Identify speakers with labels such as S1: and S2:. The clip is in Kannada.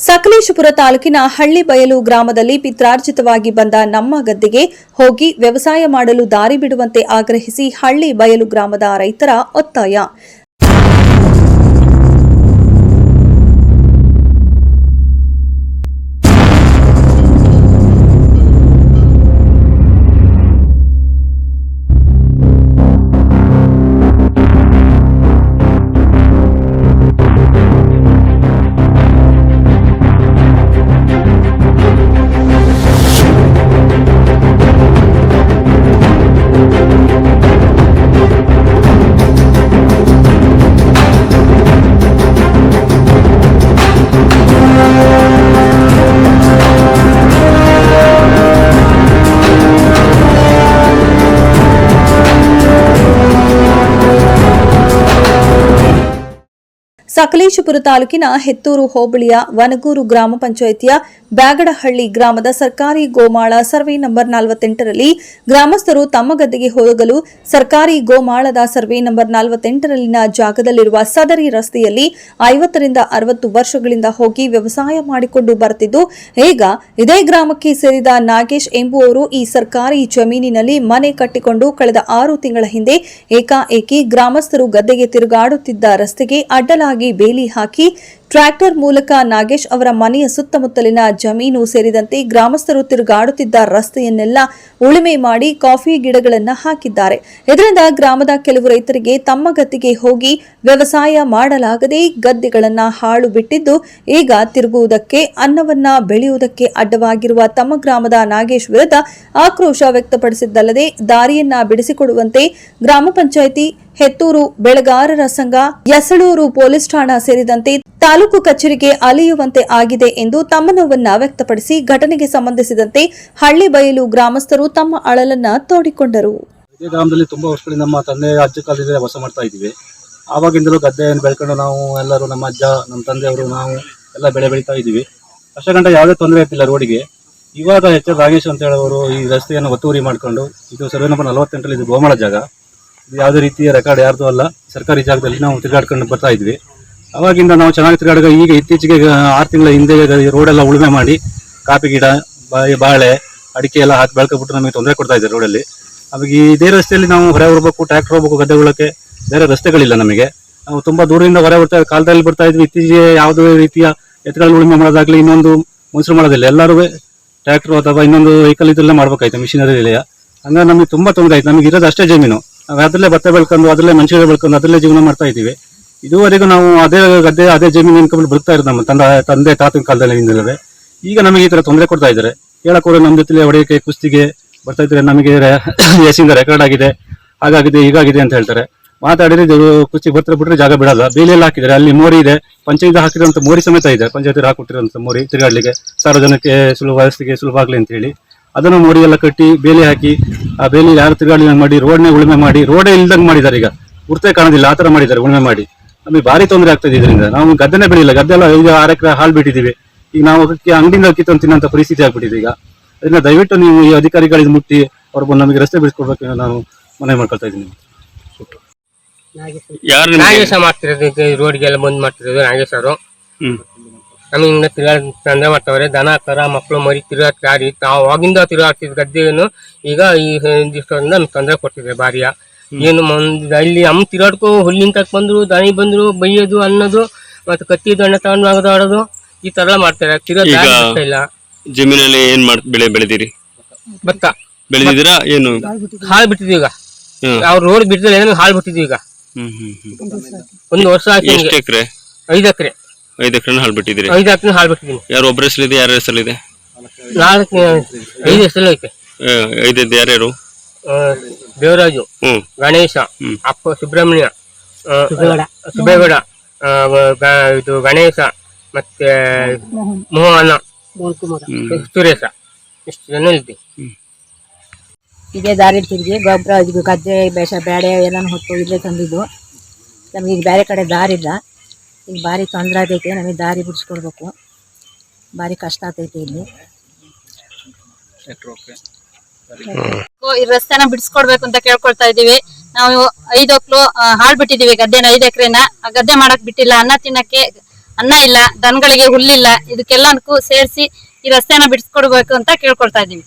S1: ಸಕಲೇಶಪುರ ತಾಲೂಕಿನ ಹಳ್ಳಿಬಯಲು ಗ್ರಾಮದಲ್ಲಿ ಪಿತ್ರಾರ್ಜಿತವಾಗಿ ಬಂದ ನಮ್ಮ ಗದ್ದೆಗೆ ಹೋಗಿ ವ್ಯವಸಾಯ ಮಾಡಲು ದಾರಿ ಬಿಡುವಂತೆ ಆಗ್ರಹಿಸಿ ಹಳ್ಳಿ ಬಯಲು ಗ್ರಾಮದ ರೈತರ ಒತ್ತಾಯ. Thank you. ಸಕಲೇಶಪುರ ತಾಲೂಕಿನ ಹೆತ್ತೂರು ಹೋಬಳಿಯ ವನಗೂರು ಗ್ರಾಮ ಪಂಚಾಯಿತಿಯ ಬ್ಯಾಗಡಹಳ್ಳಿ ಗ್ರಾಮದ ಸರ್ಕಾರಿ ಗೋಮಾಳ ಸರ್ವೆ ನಂಬರ್ ನಲವತ್ತೆಂಟರಲ್ಲಿ ಗ್ರಾಮಸ್ಥರು ತಮ್ಮ ಗದ್ದೆಗೆ ಹೋಗಲು ಸರ್ಕಾರಿ ಗೋಮಾಳದ ಸರ್ವೆ ನಂಬರ್ ನಲವತ್ತೆಂಟರಲ್ಲಿನ ಜಾಗದಲ್ಲಿರುವ ಸದರಿ ರಸ್ತೆಯಲ್ಲಿ ಐವತ್ತರಿಂದ ಅರವತ್ತು ವರ್ಷಗಳಿಂದ ಹೋಗಿ ವ್ಯವಸಾಯ ಮಾಡಿಕೊಂಡು ಬರುತ್ತಿದ್ದು, ಈಗ ಇದೇ ಗ್ರಾಮಕ್ಕೆ ಸೇರಿದ ನಾಗೇಶ್ ಎಂಬುವವರು ಈ ಸರ್ಕಾರಿ ಜಮೀನಿನಲ್ಲಿ ಮನೆ ಕಟ್ಟಿಕೊಂಡು ಕಳೆದ ಆರು ತಿಂಗಳ ಹಿಂದೆ ಏಕಾಏಕಿ ಗ್ರಾಮಸ್ಥರು ಗದ್ದೆಗೆ ತಿರುಗಾಡುತ್ತಿದ್ದ ರಸ್ತೆಗೆ ಅಡ್ಡಲಾಗಿ ಬೇಲಿ ಹಾಕಿ ಟ್ರ್ಯಾಕ್ಟರ್ ಮೂಲಕ ನಾಗೇಶ್ ಅವರ ಮನೆಯ ಸುತ್ತಮುತ್ತಲಿನ ಜಮೀನು ಸೇರಿದಂತೆ ಗ್ರಾಮಸ್ಥರು ತಿರುಗಾಡುತ್ತಿದ್ದ ರಸ್ತೆಯನ್ನೆಲ್ಲ ಉಳುಮೆ ಮಾಡಿ ಕಾಫಿ ಗಿಡಗಳನ್ನು ಹಾಕಿದ್ದಾರೆ. ಇದರಿಂದ ಗ್ರಾಮದ ಕೆಲವು ರೈತರಿಗೆ ತಮ್ಮ ಗದ್ದೆಗೆ ಹೋಗಿ ವ್ಯವಸಾಯ ಮಾಡಲಾಗದೆ ಗದ್ದೆಗಳನ್ನು ಹಾಳು ಬಿಟ್ಟಿದ್ದು, ಈಗ ತಿರುಗುವುದಕ್ಕೆ, ಅನ್ನವನ್ನ ಬೆಳೆಯುವುದಕ್ಕೆ ಅಡ್ಡವಾಗಿರುವ ತಮ್ಮ ಗ್ರಾಮದ ನಾಗೇಶ್ ವಿರುದ್ಧ ಆಕ್ರೋಶ ವ್ಯಕ್ತಪಡಿಸಿದ್ದಲ್ಲದೆ ದಾರಿಯನ್ನ ಬಿಡಿಸಿಕೊಡುವಂತೆ ಗ್ರಾಮ ಪಂಚಾಯಿತಿ ಹೆತ್ತೂರು ಬೆಳಗಾರರ ಸಂಘ ಯಸಳೂರು ಪೊಲೀಸ್ ಠಾಣಾ ಸೇರಿದಂತೆ ತಾಲೂಕು ಕಚೇರಿಗೆ ಅಲಿಯುವಂತೆ ಆಗಿದೆ ಎಂದು ತಮ್ಮ ನೋವನ್ನ ವ್ಯಕ್ತಪಡಿಸಿ ಘಟನೆಗೆ ಸಂಬಂಧಿಸಿದಂತೆ ಹಳ್ಳಿ ಬಯಲು ಗ್ರಾಮಸ್ಥರು ತಮ್ಮ ಅಳಲನ್ನ ತೋಡಿಕೊಂಡರು.
S2: ಗ್ರಾಮದಲ್ಲಿ ತುಂಬಾ ವರ್ಷಗಳಿಂದ ನಮ್ಮ ತಂದೆ ಅಜ್ಜ ಕಾಲದಿಂದ ವಾಸ ಮಾಡ್ತಾ ಇದ್ದೀವಿ. ಆವಾಗಿಂದಲೂ ಗದ್ದೆಯನ್ನು ಬೆಳ್ಕೊಂಡು ನಾವು ಎಲ್ಲರೂ ನಮ್ಮ ಅಜ್ಜ, ನಮ್ಮ ತಂದೆಯವರು ನಾವು ಎಲ್ಲ ಬೆಳೆ ಬೆಳೀತಾ ಇದ್ದೀವಿ. ವರ್ಷಗಂಟ ಯಾವುದೇ ತೊಂದರೆ ಇರ್ತಿಲ್ಲ ರೋಡಿಗೆ. ಇವಾಗ ಎಚ್ ಎಲ್ ರಾಗೇಶ್ ಅಂತ ಹೇಳೋರು ಈ ರಸ್ತೆಯನ್ನು ಒತ್ತುವರಿ ಮಾಡಿಕೊಂಡು, ಇದು ಸರ್ವೆ ನಂಬರ್ ನಲವತ್ತೆಂಟರಲ್ಲಿ ಇದು ಗೋಮಾಳ ಜಾಗ. ಯಾವುದೇ ರೀತಿಯ ರೆಕಾರ್ಡ್ ಯಾರ್ದು ಅಲ್ಲ. ಸರ್ಕಾರಿ ಜಾಗದಲ್ಲಿ ನಾವು ತಿರುಗಾಡ್ಕೊಂಡು ಬರ್ತಾ ಇದ್ವಿ. ಅವಾಗಿಂದ ನಾವು ಚೆನ್ನಾಗಿ ತಿರುಗಾಡುವಾಗ ಈಗ ಇತ್ತೀಚೆಗೆ ಆರು ತಿಂಗಳ ಹಿಂದೆ ರೋಡೆಲ್ಲ ಉಳುಮೆ ಮಾಡಿ ಕಾಫಿ ಗಿಡ ಬಾಳೆ, ಅಡಿಕೆ ಎಲ್ಲ ಹಾಕಿ ಬೆಳ್ಕೊಬಿಟ್ಟು ನಮಗೆ ತೊಂದರೆ ಕೊಡ್ತಾ ಇದ್ದಾರೆ ರೋಡಲ್ಲಿ ಅವಾಗ ಇದೇ ರಸ್ತೆಯಲ್ಲಿ ನಾವು ಹೊರ ಹೋಗ್ಬೇಕು ಟ್ರ್ಯಾಕ್ಟರ್ ಹೋಗ್ಬೇಕು ಗದ್ದೆ ಉಳಕ್ಕೆ ಬೇರೆ ರಸ್ತೆಗಳಿಲ್ಲ ನಮಗೆ. ನಾವು ತುಂಬಾ ದೂರದಿಂದ ಹೊರ ಬರ್ತಾ, ಕಾಲದಲ್ಲಿ ಬರ್ತಾ ಇದ್ವಿ. ಇತ್ತೀಚೆಗೆ ಯಾವುದೇ ರೀತಿಯ ಎತ್ತುಗಳ ಉಳುಮೆ ಮಾಡೋದಾಗ್ಲಿ ಇನ್ನೊಂದು ಮನುಷ್ಯರು ಮಾಡೋದಿಲ್ಲ ಎಲ್ಲರೂ ಟ್ರ್ಯಾಕ್ಟರ್ ಅಥವಾ ಇನ್ನೊಂದು ವೆಹಿಕಲ್ ಇದ್ರಲ್ಲೇ ಮಾಡ್ಬೇಕಾಯ್ತು ಮಿಷಿನರಿ ಹಂಗಾಗಿ ನಮಗೆ ತುಂಬಾ ತೊಂದರೆ ಆಯ್ತು. ನಮಗೆ ಇರೋದು ಅಷ್ಟೇ ಜಮೀನು. ಅದರಲ್ಲೇ ಭತ್ತ ಬೆಳ್ಕೊಂಡು, ಅದರಲ್ಲೇ ಮನುಷ್ಯರು ಬೆಳ್ಕೊಂಡು, ಅದರಲ್ಲೇ ಜೀವನ ಮಾಡ್ತಾ ಇದ್ದೀವಿ. ಇದುವರೆಗೂ ನಾವು ಅದೇ ಗದ್ದೆ, ಅದೇ ಜಮೀನು ಅನ್ಕೊಂಡು ಬರ್ತಾ ಇರೋದು ನಮ್ಮ ತಂದೆ ತಂದೆ, ತಾತನ ಕಾಲದಲ್ಲಿ ಈಗ ನಮಗೆ ಈ ಥರ ತೊಂದರೆ ಕೊಡ್ತಾ ಇದ್ದಾರೆ. ಹೇಳಕ್ ಹೋದ್ರೆ ನಮ್ಮ ಜೊತೆ ಹೊಡೆಯಕ್ಕೆ ಕುಸ್ತಿಗೆ ಬರ್ತಾ ಇದ್ರೆ ನಮಗೆ ಎಸಿಂದ ರೆಕಾರ್ಡ್ ಆಗಿದೆ. ಹಾಗಾಗಿದೆ, ಹೀಗಾಗಿದೆ ಅಂತ ಹೇಳ್ತಾರೆ. ಮಾತಾಡಿದ್ರೆ ಕುಸ್ತಿ ಬರ್ತಾರೆ ಬಿಟ್ರೆ ಜಾಗ ಬಿಡಲ್ಲ. ಬೇಲಿಯಲ್ಲಿ ಹಾಕಿದ್ದಾರೆ. ಅಲ್ಲಿ ಮೋರಿ ಇದೆ. ಪಂಚಾಯತ್ ಹಾಕಿರುವಂತ ಮೋರಿ ಸಮೇತ ಇದೆ. ಪಂಚಾಯತ್ ಹಾಕೊಟ್ಟಿರುವಂತ ಮೋರಿ ತಿರುಗಾಡ್ಲಿಕ್ಕೆ ಸಾರ್ವಜನಿಕ ಸುಲಭ, ವ್ಯವಸ್ಥೆಗೆ ಸುಲಭ ಆಗಲಿ ಅಂತ ಹೇಳಿ. ಅದನ್ನು ಮೋರಿ ಎಲ್ಲ ಕಟ್ಟಿ ಬೇಲಿ ಹಾಕಿ ಆ ಬೇಲಿ ಯಾರು ತಿರುಗಾಡಿ ಮಾಡಿ ರೋಡ್ನೇ ಉಳುಮೆ ಮಾಡಿ ರೋಡೇ ಇಲ್ದಂಗೆ ಮಾಡಿದ್ದಾರೆ ಈಗ. ಗುರ್ತೇ ಕಾಣೋದಿಲ್ಲ ಆ ತರ ಮಾಡಿದ್ದಾರೆ ಉಳುಮೆ ಮಾಡಿ. ನಮಗೆ ಭಾರಿ ತೊಂದರೆ ಆಗ್ತದೆ ಇದರಿಂದ. ನಾವು ಗದ್ದೆನೇ ಬೆಳೆಯಿಲ್ಲ ಗದ್ದೆ ಎಲ್ಲ ಈಗ ಆರು ಎಕರೆ ಹಾಳು ಬಿಟ್ಟಿದ್ದೀವಿ. ಈಗ ನಾವು ಅದಕ್ಕೆ ಅಂಗಡಿಯಿಂದ ಕಿತ್ತೊಂದು ತಿನ್ನೋಂಥ ಪರಿಸ್ಥಿತಿ ಆಗ್ಬಿಟ್ಟಿದೆ ಈಗ. ಅದನ್ನ ದಯವಿಟ್ಟು ನೀವು ಈ ಅಧಿಕಾರಿಗಳಿಗೆ ಮುಟ್ಟಿ ಅವ್ರು ಬಂದು ನಮಗೆ ರಸ್ತೆ ಬಿಡಿಸ್ಕೊಡ್ಬೇಕು ಅಂತ ನಾನು ಮನವಿ ಮಾಡ್ಕೊಳ್ತಾ ಇದ್ದೀನಿ.
S3: ಯಾರು
S4: ನಾಗೇಶ ಮಾಡ್ತಿರೋದು ರೋಡ್ಗೆಲ್ಲ ಬಂದ್ ಮಾಡ್ತಿರೋದು ನಾಗೇಶ್ ಅವರು. ನಮಗೆ ತಿರ್ಗಾಡ್ ತಂದೆ ಮಾಡ್ತಾವ್ರೆ. ದನ ಹಾಕ್ತಾರ ಮಕ್ಕಳು ಮರಿ ತಿರುಗಾಟ ಗಾಡಿ ತಾವು ಆಗಿಂದ ತಿರುಗಾಡ್ತಿದ್ದ ಗದ್ದೆಯನ್ನು ಈಗ ಈ ದಿವಸದಿಂದ ನಮ್ಗೆ ತೊಂದರೆ ಕೊಟ್ಟಿದೆ ಬಾರಿಯ ಏನು ಮಂದ್ ಅಲ್ಲಿ ಅಮ್ಮ ತಿರುಗಾಡ್ಕೊ ಹುಲ್ಲಿನ ತಕ್ ಬಂದ್ರು ದಾನಿ ಬಂದ್ರು ಬೈಯೋದು ಅನ್ನೋದು ಮತ್ತೆ ಕತ್ತಿ ದಣ್ಣ ತಗೊಂಡು ಆಡೋದು ಈ ತರ ಮಾಡ್ತಾರೆ. ತಿರುಗಾಟ
S3: ಈಗ-
S4: ಇಲ್ಲ.
S3: ಜಮೀನಲ್ಲಿ ಏನ್ ಮಾಡ್ ಬೆಳೆ ಬೆಳೆದಿರಿ?
S4: ಭತ್ತ.
S3: ಬೆಳೆದಿದ್ದೀರಾ? ಏನು?
S4: ಹಾಳು ಬಿಟ್ಟಿದ್ವಿ ಈಗ. ಅವ್ರು ರೋಡ್ ಬಿಟ್ಟಿದ್ರೆ ಹಾಲು ಹಾಳು ಬಿಟ್ಟಿದ್ವಿ ಈಗ ಒಂದು ವರ್ಷ ಆಯ್ತು
S3: ಎಷ್ಟು ಎಕರೆ?
S4: ಐದು ಎಕರೆ.
S3: ಐದು ಎಕರೆ ಹಾಲ್ ಬಿಟ್ಟಿದ್ದೀರಿ?
S4: ಐದು ಎಕರೆ ಹಾಲು ಬಿಟ್ಟಿದ್ದೀನಿ.
S3: ಯಾರು ಒಬ್ಬರ ಹೆಸರಿದೆ ಯಾರ ಹೆಸರಿದೆ
S4: ನಾಲ್ಕು ಐದು ಹೆಸರು ಐತೆ.
S3: ಐದು ಯಾರ್ಯಾರು?
S4: ದೇವರಾಜು
S3: ಹ್ಮ್.
S4: ಗಣೇಶ ಅಪ್ಪ ಸುಬ್ರಹ್ಮಣ್ಯ ಆ, ಸುಬೇಗೌಡ ಆ, ಗ- ಇದು ಗಣೇಶ ಮತ್ತೆ ಮೋಹನ
S3: ಹ್ಮ್.
S4: ಸುರೇಶ. ಇಷ್ಟು ಜನ ಇದ್ದೀವಿ.
S5: ಇದೇ ದಾರಿ ತಿರುಗಿ ಗೊಬ್ಬರ ಇದು ಗದ್ದೆ ಬೇಷ ಬೇಳೆ ಎಲ್ಲಾನು ಹೊತ್ತು ಇಲ್ಲೇ ತಂದಿದ್ದು. ನಮಗೆ ಈಗ ಬೇರೆ ಕಡೆ ದಾರಿ ಇಲ್ಲ ಭಾರಿ ತೊಂದರೆ ಆಗೈತೆ ನಮಗೆ ದಾರಿ ಬಿಡಿಸ್ಕೊಡ್ಬೇಕು. ಭಾರಿ ಕಷ್ಟ ಆಗ್ತೈತೆ ಇಲ್ಲಿ.
S6: ಈ ರಸ್ತೆನ ಬಿಡಿಸ್ಕೊಡ್ಬೇಕು ಅಂತ ಕೇಳ್ಕೊಳ್ತಾ ಇದೀವಿ ನಾವು ಐದು ಹೊಕ್ಲು ಹಾಳ್ ಬಿಟ್ಟಿದೀವಿ ಗದ್ದೆನ ಐದು ಎಕರೆನ. ಗದ್ದೆ ಮಾಡಕ್ ಬಿಟ್ಟಿಲ್ಲ ಅನ್ನ ತಿನ್ನಕ್ಕೆ ಅನ್ನ ಇಲ್ಲ ದನಗಳಿಗೆ ಹುಲ್ಲಿಲ್ಲ ಇದಕ್ಕೆಲ್ಲನಕ್ಕೂ ಸೇರಿಸಿ ಈ ರಸ್ತೆನ ಬಿಡಿಸ್ಕೊಡ್ಬೇಕು ಅಂತ ಕೇಳ್ಕೊಳ್ತಾ ಇದೀವಿ